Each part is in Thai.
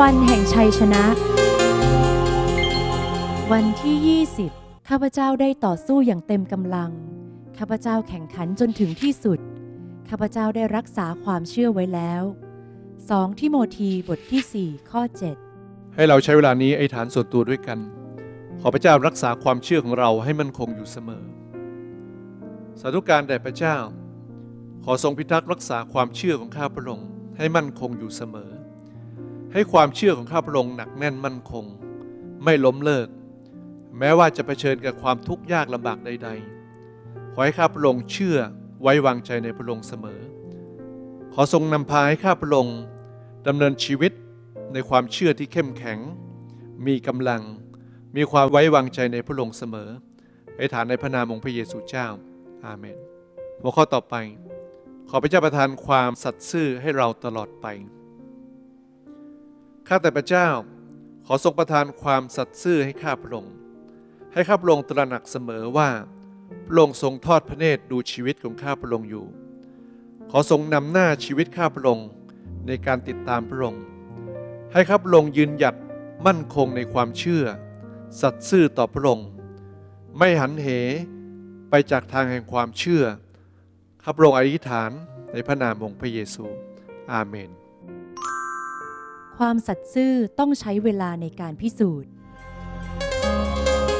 วันแห่งชัยชนะ วันที่ 20 ข้าพเจ้าได้ต่อสู้อย่างเต็มกำลัง ข้าพเจ้าแข่งขันจนถึงที่สุด ข้าพเจ้าได้รักษาความเชื่อไว้แล้ว 2 ทิโมธีบทที่ 4 ข้อ 7 ให้เราใช้เวลานี้ไอ้ฐานส่วนตัวด้วยกัน ขอพระเจ้ารักษาความเชื่อของเราให้มั่นคงอยู่เสมอ สาธุการแด่พระเจ้า ขอทรงพิทักษ์รักษาความเชื่อของข้าพระองค์ให้มั่นคงอยู่เสมอ ให้ความเชื่อของข้าพระองค์หนักแน่นมั่นคง ไม่ล้มเลิก แม้ว่าจะเผชิญกับความทุกข์ยากลำบากใด ๆ ขอให้ข้าพระองค์เชื่อไว้วางใจในพระองค์เสมอ ขอทรงนำพาให้ข้าพระองค์ดำเนินชีวิตในความเชื่อที่เข้มแข็ง มีกำลัง มีความไว้วางใจในพระองค์เสมอให้ฐานในพระนามองค์พระเยซูเจ้า อาเมน หัวข้อต่อไป ขอพระเจ้าประทานความสัตย์ซื่อให้เราตลอดไป ข้าแต่พระเจ้า ขอทรงประทานความสัตย์ซื่อให้ข้าพระองค์ให้ข้าพระองค์ตระหนักเสมอว่าพระองค์ทรงทอดพระเนตรดูชีวิตของข้าพระองค์อยู่ ขอทรงนำหน้าชีวิตข้าพระองค์ในการติดตามพระองค์ให้ข้าพระองค์ยืนหยัดมั่นคงในความเชื่อ สัตย์ซื่อต่อพระองค์ไม่หันเหไปจากทางแห่งความเชื่อข้าพระองค์อธิษฐานในพระนามองค์พระเยซู อาเมน ความสัตย์ซื่อต้องใช้เวลาในการพิสูจน์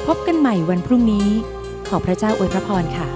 พบกันใหม่วันพรุ่งนี้ ขอพระเจ้าอวยพระพรค่ะ